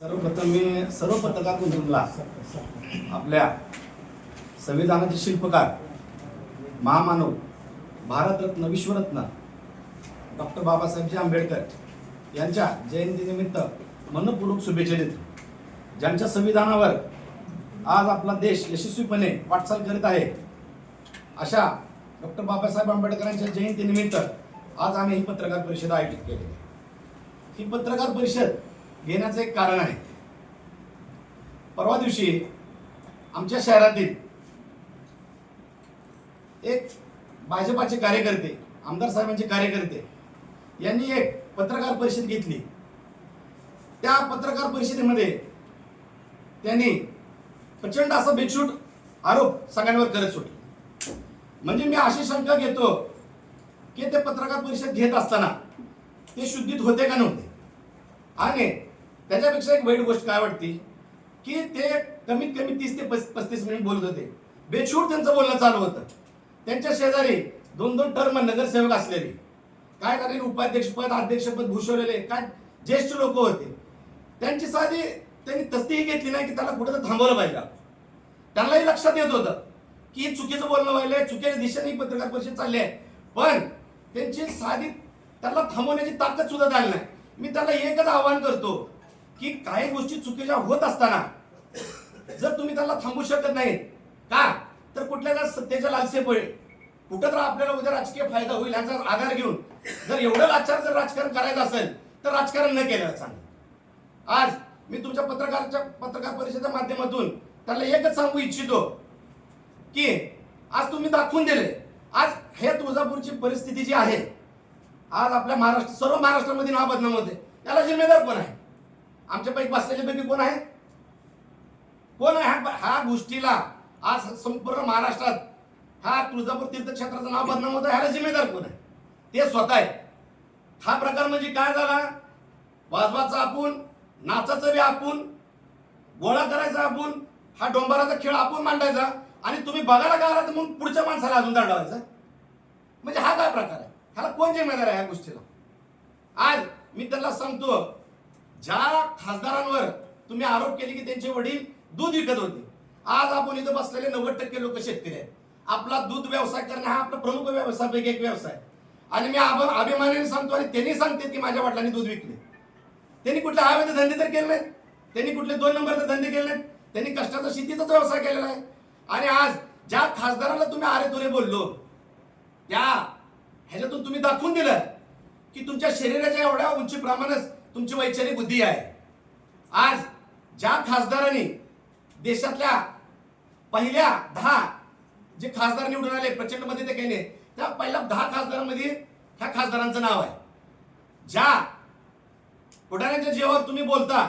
सर्वप्रथम मी सर्व पत्रकार कुटुंबला आपल्या संविधानाचे शिल्पकार महामानव भारतरत्न विश्वरत्न डॉक्टर बाबासाहेबजी आंबेडकर यांच्या जयंतीनिमित्त मनपूर्वक शुभेच्छा देतो. ज्यांच्या संविधानावर आज आपला देश यशस्वीपणे वाटचाल करीत आहे अशा डॉक्टर बाबासाहेब आंबेडकरांच्या जयंतीनिमित्त आज आम्ही ही पत्रकार परिषद आयोजित केली ही पत्रकार परिषद घेण्याचं एक कारण आहे. परवा दिवशी आमच्या शहरातील एक भाजपाचे कार्यकर्ते आमदार साहेबांचे कार्यकर्ते यांनी एक पत्रकार परिषद घेतली. त्या पत्रकार परिषदेमध्ये त्यांनी प्रचंड असा बेछूट आरोप सगळ्यांवर करत सुटले म्हणजे मी अशी शंका घेतो की ते पत्रकार परिषद घेत असताना ते शुद्धीत होते का नव्हते? आणि त्याच्यापेक्षा एक वाईट गोष्ट काय वाटते? की ते कमीत कमी तीस ते पस्तीस मिनिट बोलत होते. बेछूट त्यांचं बोलणं चालू होतं. त्यांच्या शेजारी दोन दोन टर्म नगरसेवक असलेले. काय कारण उपाध्यक्षपद अध्यक्षपद भूषवलेले. काय? ज्येष्ठ लोक होते. त्यांची साधी त्यांनी तस्तीही घेतली नाही की त्याला कुठं तर थांबवलं पाहिजे. त्यांनाही लक्षात येत होतं की चुकीचं बोलणं व्हायलंय चुकीच्या दिशेने पत्रकार परिषद चालली आहे पण त्यांची साधी त्याला थांबवण्याची ताकद सुद्धा झाली नाही. मी त्याला एकच आवाहन करतो. की काही गोष्टी चुकीच्या होत असताना जर तुम्ही त्याला थांबू शकत नाही का? तर कुठल्या सत्तेच्या लालसेमुळे कुठं तर आपल्याला उद्या राजकीय फायदा होईल याचा आधार घेऊन जर एवढं लाचार जर राजकारण करायचं असेल तर राजकारण न केलं चांगलं आज मी तुमच्या पत्रकारच्या पत्रकार परिषदेच्या माध्यमातून त्याला एकच सांगू इच्छितो की आज तुम्ही दाखवून दिले. आज हे तुळजापूरची परिस्थिती जी आहे आज आपल्या महाराष्ट्र सर्व महाराष्ट्रामध्ये नाव बदनाम होते. त्याला जिम्मेदार पण आहे? आमच्यापैकी बसलेले पैकी कोण आहे कोण आहे हा- ह्या गोष्टीला? आज संपूर्ण महाराष्ट्रात हा तुळजापूर तीर्थक्षेत्राचं नाव बदनाम होतं ह्याला जिम्मेदार कोण आहे? ते स्वतः आहे हा प्रकार म्हणजे काय झाला? वाजवाचा आपण नाचाचं बी आपण गोळा करायचा आपण हा डोंबराचा खेळ आपण मांडायचा आणि तुम्ही बघायला काय आला तर मग पुढच्या माणसाला अजून दडवायचा? म्हणजे हा काय प्रकार आहे? ह्याला कोण जिम्मेदार आहे ह्या गोष्टीला? आज मी त्यांना सांगतो ज्या खासदारांवर तुम्ही आरोप केले की त्यांचे वडील दूध विकत होते आज आपण इथं बसलेले नव्वद टक्के लोक शेतकरी आहेत. आपला दूध व्यवसाय करणं हा आपला प्रमुख व्यवसायापैकी एक व्यवसाय. आणि मी आभ- अभिमानाने सांगतो आणि त्यांनी सांगते की माझ्या वडिलांनी दूध विकले. त्यांनी कुठले हवेचे धंदे तर केले नाहीत. त्यांनी कुठले दोन नंबरचे धंदे केले नाहीत. त्यांनी कष्टाचा शेतीचाच व्यवसाय केलेला आहे. आणि आज ज्या खासदाराला तुम्ही आरे तुरे बोललो त्या ह्याच्यातून तुम्ही दाखवून दिलं की तुमच्या शरीराच्या एवढ्या उंचीप्रमाणेच तुमची वैचारिक बुद्धी आहे. आज ज्या खासदारांनी देशातल्या पहिल्या दहा जे खासदार निवडून आले प्रचंडमध्ये ते काही नाही त्या पहिल्या दहा खासदारांमध्ये ह्या खासदारांचं नाव आहे. ज्या पुढाऱ्यांच्या जीवावर तुम्ही बोलता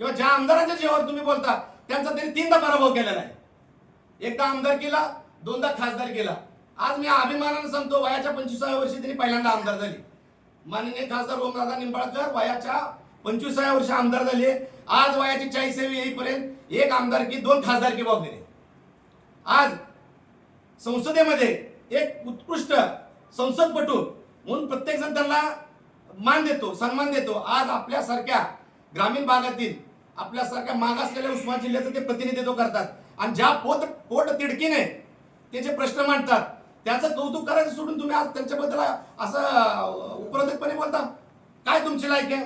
किंवा ज्या आमदारांच्या जीवावर तुम्ही बोलता त्यांचा त्यांनी तीनदा पराभव केलेला आहे. एकदा आमदार केला दोनदा खासदार केला. आज मी अभिमानानं सांगतो वयाच्या पंचवीसाव्या वर्षी त्यांनी पहिल्यांदा आमदार झाली. माननीय खासदार ओमदादा निंबाळकर वयाच्या पंचवीसाव्या वर्षी आमदार झाले. आज वयाची चाळीसावी येईपर्यंत एक आमदारकी दोन खासदारकी बघलेले आज संसदेमध्ये एक उत्कृष्ट संसदपटू म्हणून प्रत्येक जण त्यांना मान देतो सन्मान देतो. आज आपल्यासारख्या ग्रामीण भागातील आपल्यासारख्या मागासलेल्या उस्मान जिल्ह्याचं ते प्रतिनिधित्व करतात. आणि ज्या पोट पोट तिडकीने त्याचे प्रश्न मांडतात त्याचं कौतुक करायचं सोडून तुम्ही आज त्यांच्याबद्दल असं उपरोधकपणे बोलता? काय तुमची लायक आहे?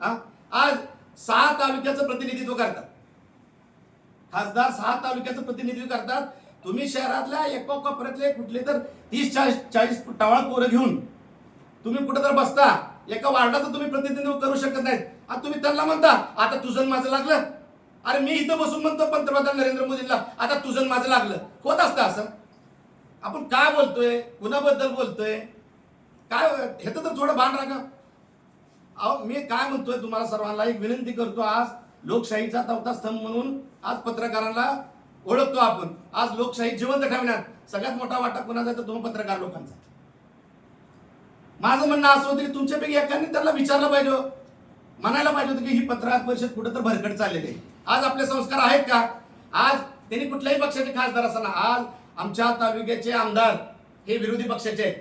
हा? आज सहा तालुक्याचं प्रतिनिधित्व करतात. खासदार सहा तालुक्याचं प्रतिनिधित्व करतात. तुम्ही शहरातल्या एका कोपऱ्यातले कुठले तर तीस चाळीस चाळीस टवाळ पोरं घेऊन तुम्ही कुठं तर बसता एका वार्डाचं तुम्ही प्रतिनिधित्व करू शकत नाहीत. आणि तुम्ही त्यांना म्हणता आता तुझं माझं लागलं. अरे मी इथं बसून म्हणतो पंतप्रधान नरेंद्र मोदींना आता तुझं माझं लागलं. होत असतं असं? आपण काय बोलतोय? कुणाबद्दल बोलतोय? काय ह्याचं तर थोडं भान राखा. अहो मी काय म्हणतोय तुम्हाला सर्वांना? एक विनंती करतो आज लोकशाहीचा चौथा स्तंभ म्हणून आज पत्रकारांना ओळखतो आपण. आज लोकशाही जिवंत ठेवण्यात सगळ्यात मोठा वाटा कोणाचा आहे? तर तुम्ही पत्रकार लोकांचा माझं म्हणणं असं होतं की तुमच्यापैकी एकाने त्याला विचारलं पाहिजे हो. म्हणायला पाहिजे होतं की ही पत्रकार परिषद कुठं तर भरकट चाललेली आहे. आज आपले संस्कार आहेत का? आज त्यांनी कुठल्याही पक्षाचे खासदार असताना आज आमच्या तालुक्याचे आमदार हे विरोधी पक्षाचे आहेत.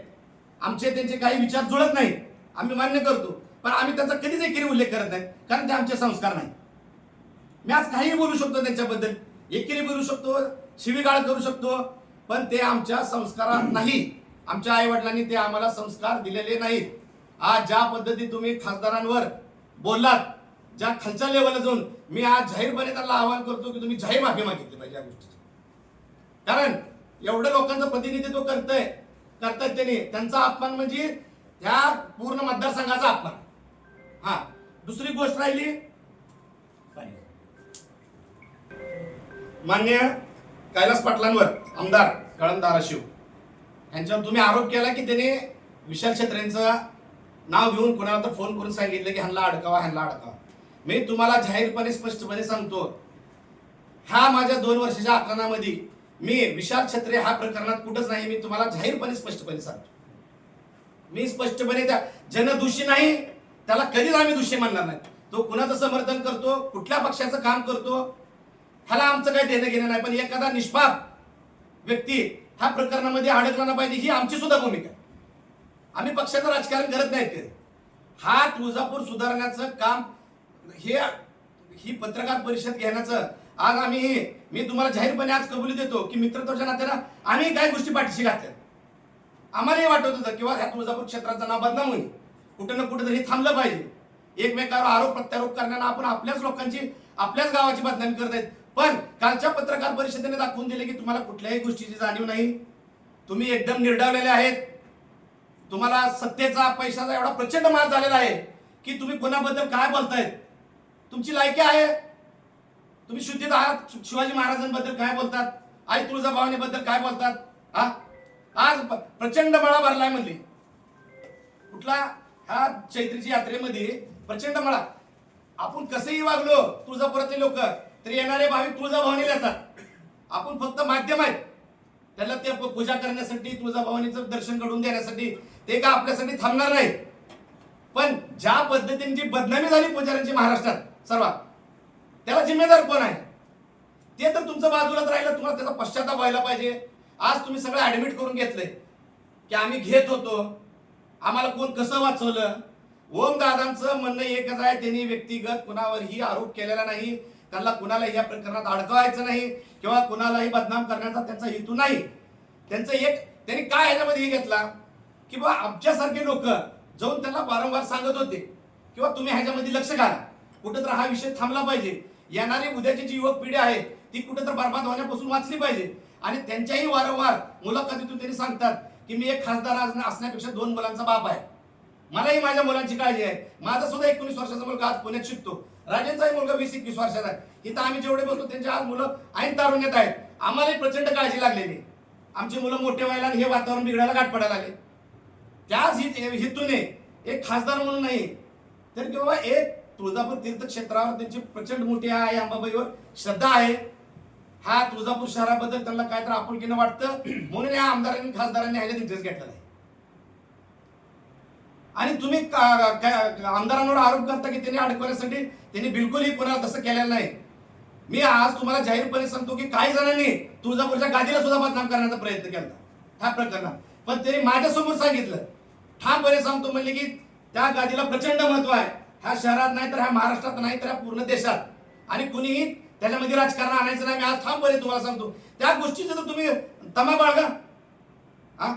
आमचे त्यांचे काही विचार जुळत नाही आम्ही मान्य करतो. पण आम्ही त्याचा कधीच एकेरी उल्लेख करत नाही कारण ते आमचे संस्कार नाही मी आज काहीही बोलू शकतो त्यांच्याबद्दल. एकेरी बोलू शकतो शिवीगाळ करू शकतो पण ते आमच्या संस्कारात नाही. आमच्या आईवडिलांनी ते आम्हाला संस्कार दिलेले नाहीत. आज ज्या पद्धती तुम्ही खासदारांवर बोललात ज्या खालच्या लेवलला जाऊन मी आज जाहीरपणे त्यांना आवाहन करतो की तुम्ही जाहीर माफी मागितली पाहिजे या गोष्टीची. कारण एवढं लोकांचं प्रतिनिधित्व करतंय करतायत त्यांनी. त्यांचा अपमान म्हणजे त्या पूर्ण मतदारसंघाचा अपमान. हा. दुसरी गोष्ट राहिली. मान्य कैलास पाटलांवर आमदार कळम धाराशिव. यांच्यावर तुम्ही आरोप केला की त्याने विशाल छत्रेंचं नाव घेऊन कोणाला तर फोन करून सांगितलं की ह्यांना अडकावा ह्यांना अडकावा. मी तुम्हाला जाहीरपणे स्पष्टपणे सांगतो ह्या माझ्या दोन वर्षाच्या आकलनामध्ये मी विशाल छत्रे हा प्रकरणात कुठंच नाही मी तुम्हाला जाहीरपणे स्पष्टपणे सांगतो. मी स्पष्टपणे त्या जनदोषी नाही त्याला कधीच आम्ही दोषी म्हणणार नाही. तो कुणाचं समर्थन करतो कुठल्या पक्षाचं काम करतो ह्याला आमचं काही देणं घेणं नाही पण एखादा निष्पाप व्यक्ती हा प्रकरणामध्ये अडकला ना पाहिजे ही आमची सुद्धा भूमिका आम्ही पक्षाचं राजकारण करत नाही ते हा तुळजापूर सुधारण्याचं काम हे ही पत्रकार परिषद घेण्याचं आज आम्ही मी तुम्हाला जाहीरपणे आज कबुली देतो की मित्रत्वाच्या नात्यानं आम्ही काही गोष्टी पाठीशी घातल्या आम्हालाही वाटत होतं किंवा ह्या तुळजापूर क्षेत्राचं नाव बदनाम होईल कुठं ना कुठं तरी थांबलं पाहिजे. एकमेकावर आरोप प्रत्यारोप करण्यानं आपण आपल्याच लोकांची आपल्याच गावाची बदनामी करत आहेत. पण कालच्या पत्रकार परिषदेने दाखवून दिले की तुम्हाला कुठल्याही गोष्टीची जाणीव नाही. तुम्ही एकदम निर्डावलेले आहेत. तुम्हाला सत्तेचा पैशाचा एवढा प्रचंड माल झालेला आहे की तुम्ही कोणाबद्दल काय बोलतायत? तुमची लायकी आहे. तुम्ही शुद्धीत आहात. शिवाजी महाराजांबद्दल काय बोलतात? आई तुळजाभवानीबद्दल काय बोलतात? हा? आज प्रचंड मळा भरलाय म्हणली. कुठला? ह्या चैत्रीच्या यात्रेमध्ये प्रचंड मळा. आपण कसंही वागलो तुळजापुरातले लोक तरी येणारे भाविक तुळजाभवानीला येतात. आपण फक्त माध्यम आहेत. त्याला ते पूजा करण्यासाठी तुळजाभवानीचं दर्शन घडून देण्यासाठी ते का आपल्यासाठी थांबणार नाही पण ज्या पद्धतीने जी बदनामी झाली पुजाऱ्यांची महाराष्ट्रात सर्वात त्याला जिम्मेदार कोण आहे? ते तर तुमचं बाजूलाच राहिलं तुम्हाला त्याचा पश्चाताप व्हायला पाहिजे. आज तुम्ही सगळं ऍडमिट करून घेतलंय की आम्ही घेत होतो. आम्हाला कोण कसं वाचवलं? ओम दादांचं म्हणणं एकच आहे त्यांनी व्यक्तिगत कुणावरही आरोप केलेला नाही. त्यांना कुणालाही या प्रकरणात अडकवायचं नाही किंवा कुणालाही बदनाम करण्याचा त्यांचा हेतू नाही. त्यांचं एक त्यांनी काय ह्याच्यामध्ये हे घेतला? की बा आमच्यासारखे लोक जाऊन त्यांना वारंवार सांगत होते. किंवा तुम्ही ह्याच्यामध्ये लक्ष घाला. कुठं तर हा विषय थांबला पाहिजे. येणारी उद्याची जी युवक पिढी आहे ती कुठे तर बर्बाद होण्यापासून वाचली पाहिजे. आणि त्यांच्याही वारंवार मुलाखतीतून त्यांनी सांगतात की मी एक खासदार असण्यापेक्षा दोन मुलांचा बाप आहे. मलाही माझ्या मुलांची काळजी आहे. माझा सुद्धा एकोणीस वर्षाचा मुलगा आज पुण्यात शिकतो. राजेंचाही मुलगा वीस एकवीस वर्षाचा आहे. इथं आम्ही जेवढे बसतो त्यांच्या आज मुलं ऐन तारुण्यात आहेत. आम्हालाही प्रचंड काळजी लागलेली. आमची मुलं मोठे व्हायला आणि हे वातावरण बिघडायला गाठ पडायला लागले. त्याच हित हेतूने एक खासदार म्हणून नाही तर किंवा एक तुळजापूर तीर्थक्षेत्रावर त्यांची प्रचंड मोठी आहे अंबाबाईवर श्रद्धा आहे. हा तुळजापूर शहराबद्दल त्यांना काय तर आपुलकीनं वाटतं. म्हणून या आमदारांनी खासदारांनी ह्याच्यात इंटरेस्ट घेतलेला आहे. आणि तुम्ही आमदारांवर आरोप करता की त्यांनी अडकवण्यासाठी त्यांनी बिलकुलही कोणाला तसं केलेलं नाही. मी आज तुम्हाला जाहीरपणे सांगतो की काही जणांनी तुळजापूरच्या गादीला सुद्धा बदनाम करण्याचा प्रयत्न केला. ह्या प्रकरणात पण त्यांनी माझ्यासमोर सांगितलं. ठामपणे सांगतो म्हणजे की त्या गादीला प्रचंड महत्त्व आहे. ह्या शहरात नाही तर ह्या महाराष्ट्रात नाही तर ह्या पूर्ण देशात. आणि कुणीही त्याच्यामध्ये राजकारण आणायचं नाही. मी आज थांबवले तुम्हाला सांगतो. त्या गोष्टीचं तर तुम्ही तमा बाळगा हा?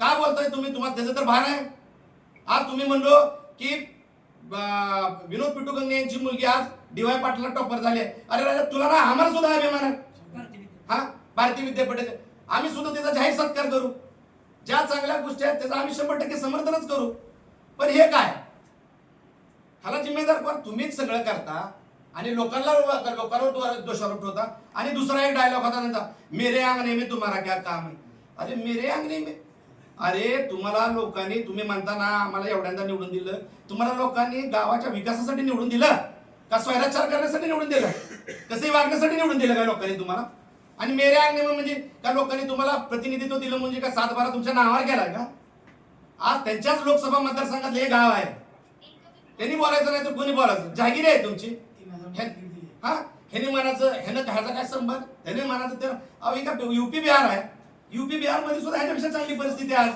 का बोलताय तुम्ही? तुम्हाला त्याचं तर भान आहे. आज तुम्ही म्हणलो की विनोद पिटू यांची मुलगी आज डीवाय पाटला टॉपर झाली आहे. अरे राजा तुला ना आम्हाला सुद्धा अभिमान आहे. हा? भारतीय विद्यापीठाचे. आम्ही सुद्धा त्याचा जाहीर सत्कार करू. ज्या चांगल्या गोष्टी आहेत त्याचं आम्ही शंभर टक्के समर्थनच करू. पण हे काय? ह्याला जिम्मेदार कोण? तुम्हीच सगळं करता आणि लोकांना लोकांवर दोषारोप ठेवता आणि दुसरा एक डायलॉग होता त्यांचा मेरे अंगणे मी तुम्हाला क्या काम आहे अरे मेरे अंगणे मी अरे तुम्हाला लोकांनी तुम्ही म्हणता ना आम्हाला एवढ्यांदा निवडून दिलं. तुम्हाला लोकांनी गावाच्या विकासासाठी निवडून दिलं? का स्वैराचार करण्यासाठी निवडून दिलं? कसंही वागण्यासाठी निवडून दिलं काय लोकांनी तुम्हाला? आणि मेरे अंगणे म्हणजे का लोकांनी तुम्हाला प्रतिनिधित्व दिलं म्हणजे का सात बारा तुमच्या नावावर गेला का? आज त्यांच्याच लोकसभा मतदारसंघातले हे गाव आहे. त्यांनी बोलायचं नाही तर कोणी बोलायचं? जागिरी आहे तुमची. हे- ह्याने म्हणायचं ह्यानं ह्याचा काय संबंध? ह्याने म्हणायचं तर अहो ही का युपी बिहार आहे. युपी बिहारमध्ये सुद्धा ह्याच्यापेक्षा चांगली परिस्थिती आहे आज.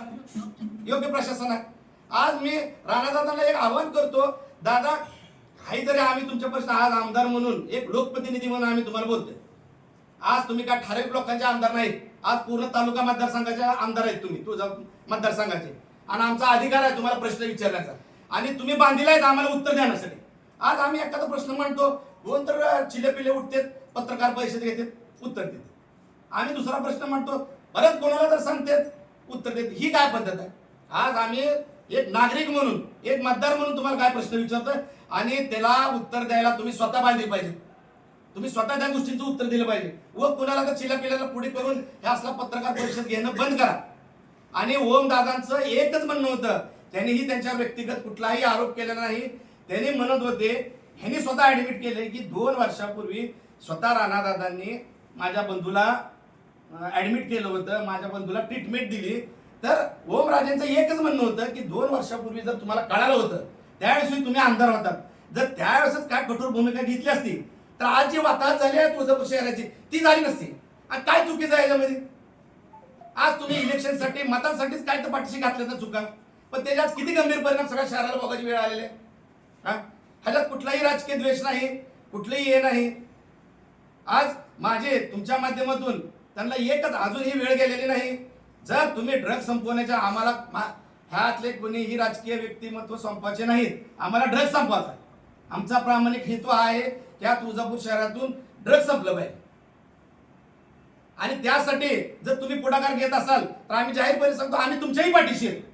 योग्य प्रशासन आहे. आज मी राणादादाला एक आव्हान करतो दादा काही जरी आम्ही तुमच्यापासून आज आमदार म्हणून एक लोकप्रतिनिधी म्हणून आम्ही तुम्हाला बोलतोय. आज तुम्ही काय ठराविक लोकांचे आमदार नाहीत. आज पूर्ण तालुका मतदारसंघाचे आमदार आहेत तुम्ही तुझा मतदारसंघाचे. आणि आमचा अधिकार आहे तुम्हाला प्रश्न विचारण्याचा. आणि तुम्ही बांधील आहेत आम्हाला उत्तर देण्यासाठी आज आम्ही एखादा प्रश्न मांडतो कोण तर चिले पिले उठतात पत्रकार परिषद घेतात उत्तर देतात. आम्ही दुसरा प्रश्न म्हणतो परत कोणाला तर सांगतात उत्तर देत. ही काय पद्धत आहे? आज आम्ही एक नागरिक म्हणून एक मतदार म्हणून तुम्हाला काय प्रश्न विचारतोय? आणि त्याला उत्तर द्यायला तुम्ही स्वतः बांधले पाहिजे तुम्ही स्वतः त्या गोष्टींचं उत्तर दिलं पाहिजे. व कुणाला तर चिला पिल्याला पुढे करून हे असला पत्रकार परिषद घेणं बंद करा. आणि ओम दादांचं एकच म्हणणं होतं त्यांनीही त्यांच्या व्यक्तिगत कुठलाही आरोप केला नाही. त्यांनी म्हणत होते ह्यांनी स्वतः ॲडमिट केले की दोन वर्षापूर्वी स्वतः राणादादांनी माझ्या बंधूला ॲडमिट केलं होतं माझ्या बंधूला ट्रीटमेंट दिली. तर ओम राजेंचं एकच म्हणणं होतं की दोन वर्षापूर्वी जर तुम्हाला कळालं होतं त्यावेळेस तुम्ही आमदार होतात. जर त्यावेळेसच काय कठोर भूमिका घेतली असती तर आज जी वाताहत झाली आहे तुळजापूर शहराची ती झाली नसती. आणि काय चुकीचं आहे याच्यामध्ये? आज तुम्ही इलेक्शनसाठी मतांसाठीच काय तर पाठीशी घातलं ना चुका? पण त्याच्यात किती गंभीर परिणाम? सगळ्या शहराला बघायची वेळ आलेले हा? ह्याच्यात कुठलाही राजकीय द्वेष नाही कुठलंही हे नाही. आज माझे तुमच्या माध्यमातून त्यांना एकच अजूनही वेळ गेलेली नाही. जर तुम्ही ड्रग संपवण्याच्या आम्हाला ह्यातले कोणीही राजकीय व्यक्तिमत्व संपवायचे नाहीत आम्हाला ड्रग संपवायचा आमचा प्रामाणिक हेतू आहे की या तुळजापूर शहरातून ड्रग संपलं पाहिजे. आणि त्यासाठी जर तुम्ही पुढाकार घेत असाल तर आम्ही जाहीरपणे सांगतो आम्ही तुमच्याही पाठीशी येतो.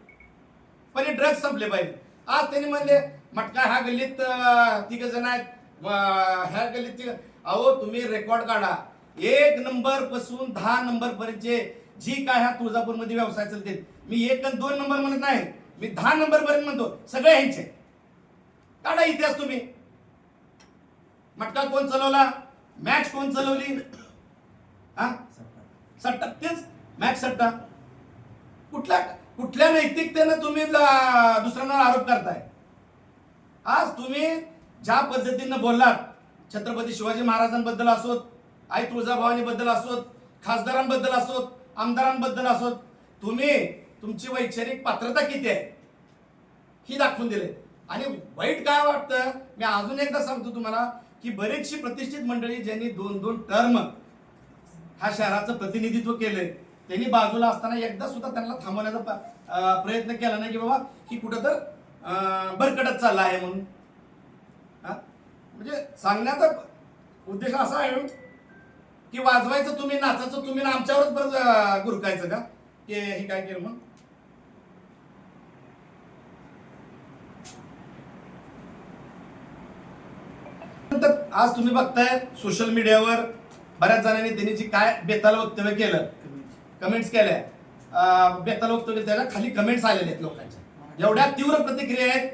पण हे ड्रग्ज संपले पाहिजे. आज त्यांनी म्हणले मटका ह्या गल्लीत तिघ जण आहेत. ह्या गल्लीत तिघ अहो तुम्ही रेकॉर्ड काढा. एक नंबरपासून दहा नंबर पर्यंतचे जी काय ह्या तुळजापूरमध्ये व्यवसाय चालतील मी एक आणि दोन नंबर म्हणत नाही. मी दहा नंबर पर्यंत म्हणतो सगळे ह्यांचे. काढा इतिहास तुम्ही. मटका कोण चालवला? मॅच कोण चालवली? हा? सट्टा. तेच मॅच सट्टा. कुठला कुठल्या नैतिकतेनं तुम्ही दुसऱ्यांना आरोप करताय? आज तुम्ही ज्या पद्धतीनं बोललात छत्रपती शिवाजी महाराजांबद्दल असोत आई तुळजाभवानीबद्दल असोत खासदारांबद्दल असोत आमदारांबद्दल असोत तुम्ही तुमची वैचारिक पात्रता किती आहे? ही दाखवून दिले. आणि वाईट काय वाटतं? मी अजून एकदा सांगतो तुम्हाला की बरीचशी प्रतिष्ठित मंडळी ज्यांनी दोन दोन टर्म ह्या शहराचं प्रतिनिधित्व केलंय त्यांनी बाजूला असताना एकदा सुद्धा त्यांना थांबवण्याचा प्रयत्न केला नाही की बाबा ही कुठं तर भरकटत चालला आहे म्हणून. हा? म्हणजे सांगण्याचा उद्देश असा आहे की वाजवायचं तुम्ही नाचायचं तुम्ही ना आमच्यावरच बरं गुरकायचं का? की हे काय केलं मग आज तुम्ही बघताय सोशल मीडियावर बऱ्याच जणांनी त्यांनी जी काय बेताल वक्तव्य केलं कमेंट्स केल्या बेता बेताल वक्तव्य त्याला खाली कमेंट्स आलेले आहेत लोकांच्या. एवढ्या तीव्र प्रतिक्रिया आहेत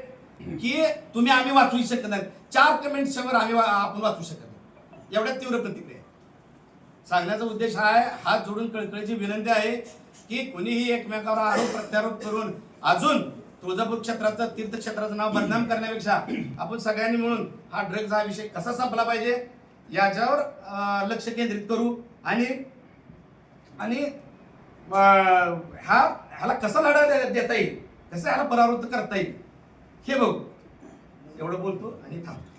की तुम्ही आम्ही वाचू शकत नाही. चार कमेंट्सवर आम्ही आपण वाचू शकत नाही. एवढ्या तीव्र प्रतिक्रिया आहेत. सांगण्याचा उद्देश हा आहे हात जोडून कळकळीची विनंती आहे की कोणीही एकमेकावर आरोप प्रत्यारोप करून अजून तुळजापूर क्षेत्राचं तीर्थक्षेत्राचं नाव बदनाम करण्यापेक्षा आपण सगळ्यांनी मिळून हा ड्रग्जचा हा विषय कसा संपला पाहिजे याच्यावर लक्ष केंद्रित करू आणि आणि ह्या ह्याला कसा लढा दे- देता येईल? कसं ह्याला परावृत्त करता येईल? हे बघू. एवढं बोलतो आणि थांबतो.